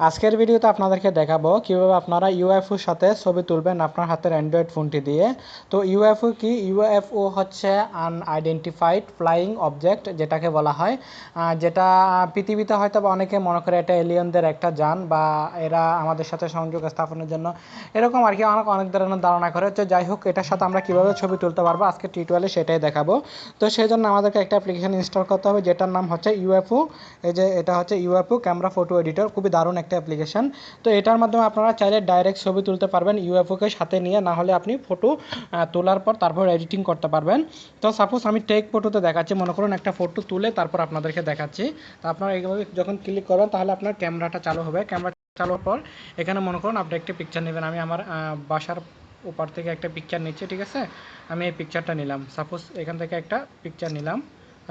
আজকের ভিডিওতে আপনাদেরকে দেখাবো কীভাবে আপনারা ইউএফওর সাথে ছবি তুলবেন আপনার হাতের অ্যান্ড্রয়েড ফোনটি দিয়ে। তো ইউএফও কি? ইউএফও হচ্ছে আনআইডেন্টিফাইড ফ্লাইং অবজেক্ট যেটাকে বলা হয়। যেটা পৃথিবীতে হয়তো বা অনেকে মনে করে এটা এলিয়নদের একটা যান বা এরা আমাদের সাথে সংযোগ স্থাপনের জন্য এরকম আর কি অনেক অনেক ধরনের ধারণা করে। তো যাই হোক, এটার সাথে আমরা কীভাবে ছবি তুলতে পারব আজকে টিউটোরিয়ালে সেটাই দেখাবো। তো সেই জন্য আমাদেরকে একটা অ্যাপ্লিকেশন ইনস্টল করতে হবে, যেটার নাম হচ্ছে ইউএফও এই যে এটা হচ্ছে ইউএফও ক্যামেরা ফটো এডিটর খুবই দারুণ একটা অ্যাপ্লিকেশন তো এটার মাধ্যমে আপনারা চাইলে ডাইরেক্ট ছবি তুলতে পারবেন ইউএফওকে সাথে নিয়ে, না হলে আপনি ফটো তোলার পর তারপর এডিটিং করতে পারবেন। তো সাপোজ আমি টেক ফটোতে দেখাচ্ছি, মনে করুন একটা ফটো তুলে তারপর আপনাদেরকে দেখাচ্ছি। তো আপনারা এইভাবে যখন ক্লিক করবেন, তাহলে আপনার ক্যামেরাটা চালু হবে। ক্যামেরা চালু হওয়ার পর এখানে মনে করুন আপনি একটা পিকচার নেবেন। আমি আমার বাসার উপর থেকে একটা পিকচার নিচ্ছি, ঠিক আছে? আমি এই পিকচারটা নিলাম। সাপোজ এখান থেকে একটা পিকচার নিলাম।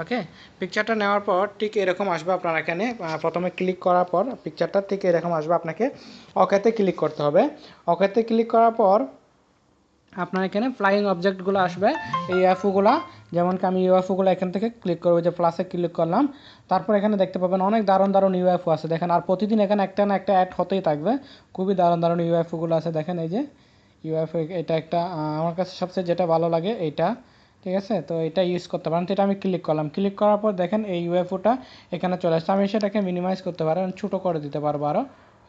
ওকে পিকচারটা নেওয়ার পর ঠিক এরকম আসবে আপনার এখানে। প্রথমে ক্লিক করার পর পিকচারটা ঠিক এরকম আসবে আপনাকে। ওকেতে ক্লিক করতে হবে। ওকেতে ক্লিক করার পর আপনার এখানে ফ্লাইং অবজেক্টগুলো আসবে। এই ইউএফওগুলো যেমন কি আমি ইউএফওগুলো এখান থেকে ক্লিক করব, যে প্লাসে ক্লিক করলাম। তারপর এখানে দেখতে পাবেন অনেক দারুণ দারুণ ইউএফও আছে। দেখেন, আর প্রতিদিন এখানে একটা না একটা অ্যাড হতেই থাকবে। খুবই দারুণ দারুণ ইউএফওগুলো আছে। দেখেন এই যে ইউএফও এটা একটা আমার কাছে সবচেয়ে যেটা ভালো লাগে, এইটা। ঠিক আছে? তো এটা ইউজ করতে পারেন। তো এটা আমি ক্লিক করলাম। ক্লিক করার পর দেখেন এই ইউএফওটা এখানে চলে আসছে। আমি সেটাকে মিনিমাইজ করতে পারব। ছোটো করে দিতে পারব আরও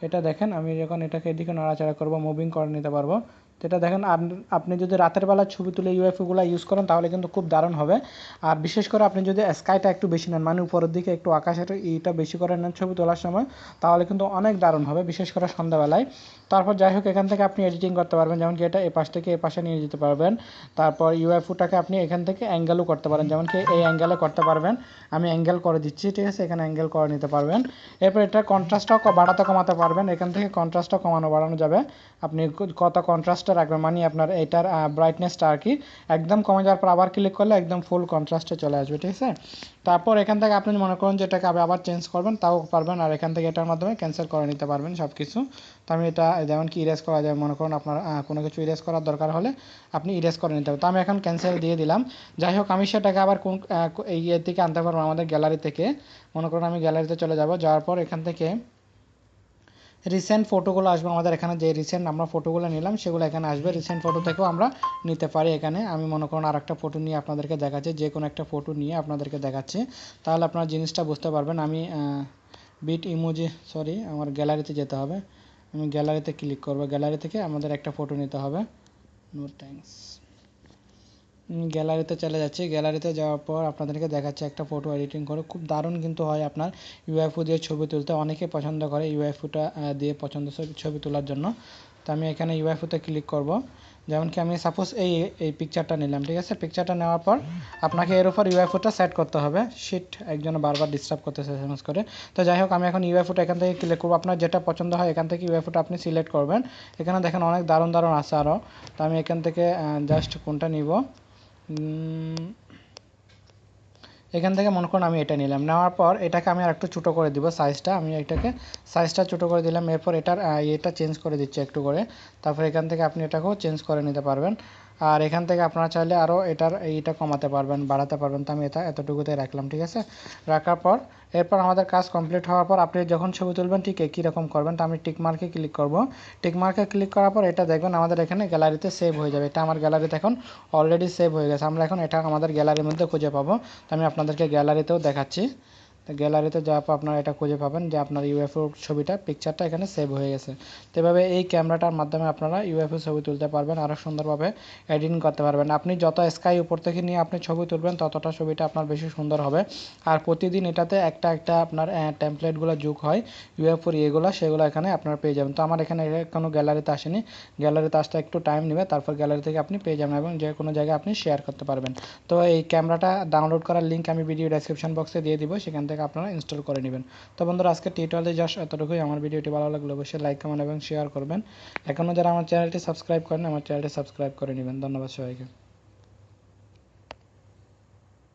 এটা দেখেন, আমি যখন এটাকে এদিকে নাড়াচাড়া করব মুভিং করে নিতে পারব। এটা দেখেন আপ- আপনি যদি রাতের বেলা ছবি তুলে ইউএফওগুলো ইউজ করেন, তাহলে কিন্তু খুব দারুণ হবে। আর বিশেষ করে আপনি যদি স্কাইটা একটু বেশি নেন মানে উপরের দিকে একটু আকাশের ইটা বেশি করে নেন ছবি তোলার সময়, তাহলে কিন্তু অনেক দারুণ হবে, বিশেষ করে সন্ধ্যাবেলায়। তারপর যাই হোক, এখান থেকে আপনি এডিটিং করতে পারবেন, যেমন কি এটা এ পাশ থেকে এ পাশে নিয়ে যেতে পারবেন। তারপর ইউএফওটাকে আপনি এখান থেকে অ্যাঙ্গেলও করতে পারেন, যেমন কি এই অ্যাঙ্গেলে করতে পারবেন। আমি অ্যাঙ্গেল করে দিচ্ছি, ঠিক আছে? এখানে অ্যাঙ্গেল করে নিতে পারবেন। এরপর এটা কন্ট্রাস্টটাও বাড়াতে কমাতে পারবেন, এখান থেকে কন্ট্রাস্টটা কমানো, বাড়ানো যাবে। আপনি কত কত কন্ট্রাস্টটা রাখবেন মানে আপনার এটার ব্রাইটনেসটা আর কি একদম কমে যাওয়ার পর আবার ক্লিক করলে একদম ফুল কন্ট্রাস্টে চলে আসবে, ঠিক আছে? তারপর এখান থেকে আপনি মনে করুন যে এটাকে আবার চেঞ্জ করবেন, তাও পারবেন আর এখান থেকে এটার মাধ্যমে ক্যান্সেল করে নিতে পারবেন সব কিছু তো আমি এটা যেমন কি ইরেজ করা যায়, মনে করুন আপনার কোনো কিছু ইরেজ করার দরকার হলে আপনি ইরেজ করে নিতে হবে তো আমি এখন ক্যান্সেল দিয়ে দিলাম। যাই হোক, আমি সেটাকে আবার কোন এই ইয়ে থেকে আনতে পারব, আমাদের গ্যালারি থেকে। মনে করুন আমি গ্যালারিতে চলে যাব, যাওয়ার পর এখান থেকে রিসেন্ট ফটোগুলো আসবে আমাদের এখানে, যে রিসেন্ট আমরা ফটোগুলো নিলাম, সেগুলো এখানে আসবে। রিসেন্ট ফটো থেকেও আমরা নিতে পারি এখানে। আমি মনে করুন আর একটা ফটো নিয়ে আপনাদেরকে দেখাচ্ছি, যে কোনো একটা ফটো নিয়ে আপনাদেরকে দেখাচ্ছি। তাহলে আপনারা জিনিসটা বুঝতে পারবেন। আমি বিট ইমোজি সরি আমার গ্যালারিতে যেতে হবে। আমি গ্যালারিতে ক্লিক করব। গ্যালারি থেকে আমাদের একটা ফটো নিতে হবে। নো থ্যাঙ্কস গ্যালারিতে চলে যাচ্ছি। গ্যালারিতে যাওয়ার পর আপনাদেরকে দেখাচ্ছে একটা ফটো এডিটিং করে। খুব দারুণ কিন্তু হয় আপনার ইউএফও দিয়ে ছবি তুলতে। অনেকে পছন্দ করে ইউএফওটা দিয়ে পছন্দ ছবি তোলার জন্য। তো আমি এখানে ইউএফওতে ক্লিক করব। যেমন কি আমি সাপোজ এই এই পিকচারটা নিলাম, ঠিক আছে? পিকচারটা নেওয়ার পর আপনাকে এর উপর ইউএফওটা সেট করতে হবে। শিট একজন বারবার ডিস্টার্ব করতেছে এসএমএস করে। তো যাই হোক, আমি এখন ইউএফওটা এখান থেকে ক্লিক করব। আপনার যেটা পছন্দ হয় এখান থেকে ইউএফওটা আপনি সিলেক্ট করবেন। এখানে দেখেন অনেক দারুণ দারুণ আছে আরও তো আমি এখান থেকে জাস্ট কোনটা নিব? এখান থেকে মনে করুন আমি এটা নিলাম। নেওয়ার পর এটাকে আমি আর একটু ছোটো করে দিব সাইজটা আমি এটাকে সাইজটা ছোটো করে দিলাম। এরপর এটার এটা চেঞ্জ করে দিচ্ছি একটু করে। তারপর এখান থেকে আপনি এটাকেও চেঞ্জ করে নিতে পারবেন। আর এখান থেকে আপনারা চাইলে আরও এটার এইটা কমাতে পারবেন, বাড়াতে পারবেন। তো আমি এটা এতটুকুতে রাখলাম, ঠিক আছে? রাখার পর, এরপর আমাদের কাজ কমপ্লিট হওয়ার পর আপনি যখন ছবি তুলবেন, ঠিক একই রকম করবেন। তো আমি টিকমার্কে ক্লিক করব। টিকমার্কে ক্লিক করার পর এটা দেখবেন আমাদের এখানে গ্যালারিতে সেভ হয়ে যাবে। এটা আমার গ্যালারিতে এখন অলরেডি সেভ হয়ে গেছে। আমরা এখন এটা আমাদের গ্যালারির মধ্যে খুঁজে পাবো। তো আমি আপনাদেরকে গ্যালারিতেও দেখাচ্ছি। গ্যালারিতে পর আপনারা এটা খুঁজে পাবেন যে আপনার ইউএফও ছবিটা পিকচারটা এখানে সেভ হয়ে গেছে। তো এভাবে এই ক্যামেরাটার মাধ্যমে আপনারা ইউএফও ছবি তুলতে পারবেন আরও সুন্দরভাবে এডিটিং করতে পারবেন। আপনি যত স্কাই উপর থেকে নিয়ে আপনি ছবি তুলবেন, ততটা ছবিটা আপনার বেশি সুন্দর হবে। আর প্রতিদিন এটাতে একটা একটা আপনার টেমপ্লেটগুলো যোগ হয় ইউএফওর ইয়েগুলো, সেগুলো এখানে আপনারা পেয়ে যাবেন। তো আমার এখানে কোনো গ্যালারিতে আসেনি। গ্যালারিতে আসতে একটু টাইম নেবে, তারপর গ্যালারি থেকে আপনি পেয়ে যাবেন এবং যে কোনো জায়গায় আপনি শেয়ার করতে পারবেন। তো এই ক্যামেরাটা ডাউনলোড করার লিঙ্ক আমি ভিডিও ডেসক্রিপশন বক্সে দিয়ে দিব, সেখান থেকে আপনারা ইনস্টল করে নেবেন। তো বন্ধুরা, আজকে টিউটোরিয়ালে জাস্ট এতটুকুই। আমার ভিডিওটি ভালো লাগলে অবশ্যই লাইক কমেন্ট এবং শেয়ার করবেন। এখনও যারা আমার চ্যানেলটি সাবস্ক্রাইব করেন আমার চ্যানেলটি সাবস্ক্রাইব করে নেবেন। ধন্যবাদ সবাইকে।